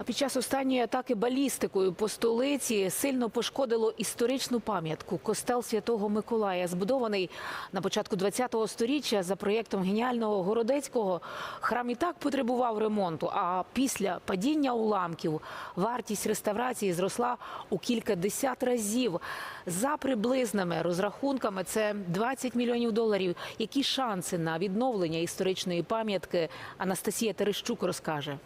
А під час останньої атаки балістикою по столиці сильно пошкодило історичну пам'ятку костел Святого Миколая, збудований на початку ХХ століття за проєктом геніального Городецького. Храм і так потребував ремонту. А після падіння уламків вартість реставрації зросла у кілька десят разів. За приблизними розрахунками це 20 мільйонів доларів. Які шанси на відновлення історичної пам'ятки Анастасія Терещук розкаже.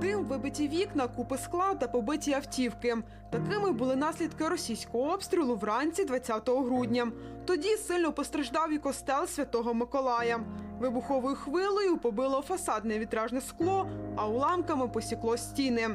Дим, вибиті вікна, купи скла та побиті автівки. Такими були наслідки російського обстрілу вранці 20 грудня. Тоді сильно постраждав і костел Святого Миколая. Вибуховою хвилею побило фасадне вітражне скло, а уламками посікло стіни.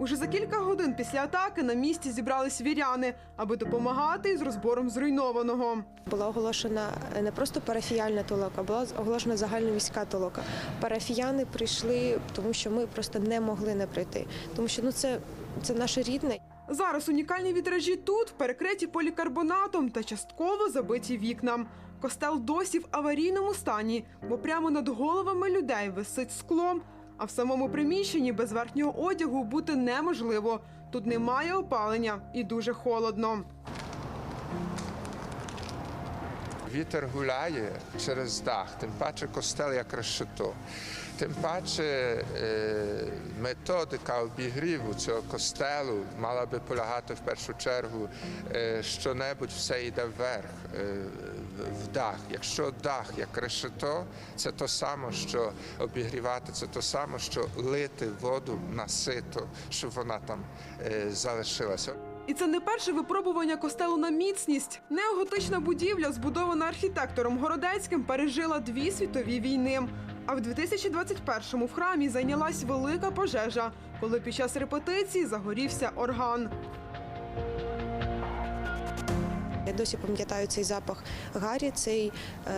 Уже за кілька годин після атаки на місці зібрались віряни, аби допомагати із розбором зруйнованого. Була оголошена е, не просто парафіяльна толока, була оголошена загальновійська толока. Парафіяни прийшли, тому що ми просто не могли не прийти, тому що ну це, це наше рідне. Зараз унікальні вітражі тут перекриті полікарбонатом та частково забиті вікна. Костел досі в аварійному стані, бо прямо над головами людей висить скло. А в самому приміщенні без верхнього одягу бути неможливо. Тут немає опалення і дуже холодно. Вітер гуляє через дах, тим паче костел як решето. Тим паче е, методика обігріву цього костелу мала би полягати в першу чергу, е, що-небудь все йде вверх, е, в дах. Якщо дах як решето, це то саме, що обігрівати, це то саме, що лити воду на сито, щоб вона там е, залишилася. І це не перше випробування костелу на міцність. Неоготична будівля, збудована архітектором Городецьким, пережила дві світові війни. А в 2021-му в храмі зайнялась велика пожежа, коли під час репетиції загорівся орган. Досі пам'ятаю цей запах гарі, цей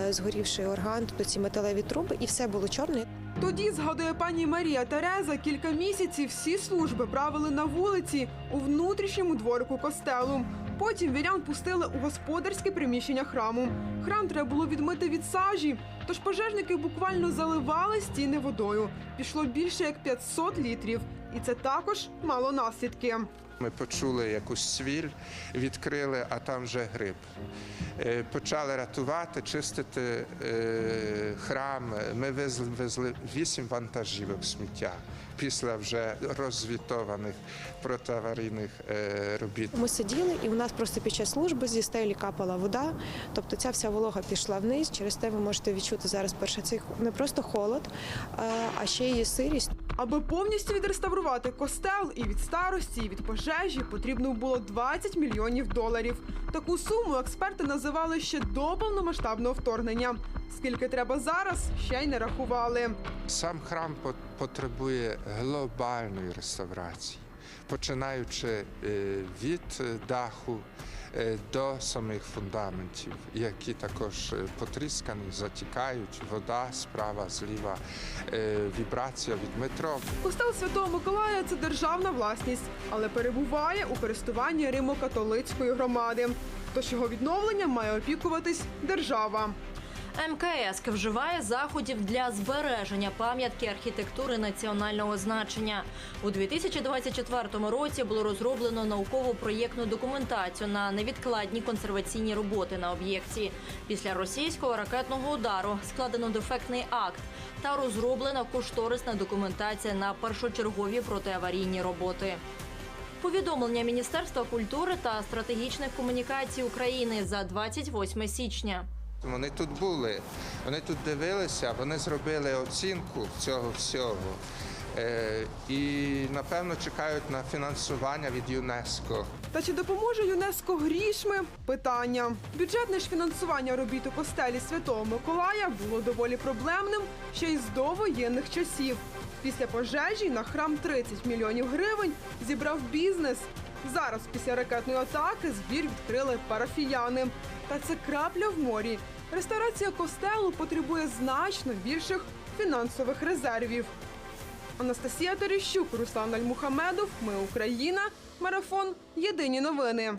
е, згорівший орган, тобто ці металеві труби, і все було чорне. Тоді, згадує пані Марія Тереза, кілька місяців всі служби правили на вулиці у внутрішньому дворику костелу. Потім вірян пустили у господарське приміщення храму. Храм треба було відмити від сажі, тож пожежники буквально заливали стіни водою. Пішло більше як 500 літрів, і це також мало наслідки. Ми почули якусь свіль, відкрили, а там вже гриб. Е, Почали рятувати, чистити е, храм. Ми везли, вісім вантажівок сміття після вже розвітованих протиаварійних е, робіт. Ми сиділи, і у нас просто під час служби зі стелі капала вода. Тобто ця вся волога пішла вниз. Через те ви можете відчути зараз перше цей не просто холод, а ще й сирість. Аби повністю відреставрувати костел і від старості, і від пожежі потрібно було 20 мільйонів доларів. Таку суму експерти називали ще до повномасштабного вторгнення. Скільки треба зараз, ще й не рахували. Сам храм по- потребує глобальної реставрації, починаючи е, від даху до самих фундаментів, які також е, потріскані, затікають, вода справа, зліва, е, вібрація від метро. Костел Святого Миколая це державна власність, але перебуває у користуванні Римо-католицької громади. Тож його відновленням має опікуватись держава. МКС вживає заходів для збереження пам'ятки архітектури національного значення. У 2024 році було розроблено науково-проєктну документацію на невідкладні консерваційні роботи на об'єкті. Після російського ракетного удару складено дефектний акт та розроблена кошторисна документація на першочергові протиаварійні роботи. Повідомлення Міністерства культури та стратегічних комунікацій України за 28 січня. Вони тут були, вони тут дивилися, вони зробили оцінку цього всього. Е, І напевно чекають на фінансування від ЮНЕСКО. Та чи допоможе ЮНЕСКО грішми? Питання. Бюджетне ж фінансування робіт у костелі Святого Миколая було доволі проблемним ще й з довоєнних часів. Після пожежі на храм 30 мільйонів гривень зібрав бізнес. Зараз, після ракетної атаки, збір відкрили парафіяни. Та це крапля в морі. Реставрація костелу потребує значно більших фінансових резервів. Анастасія Терещук, Руслан Альмухамедов. Ми Україна. Марафон. Єдині новини.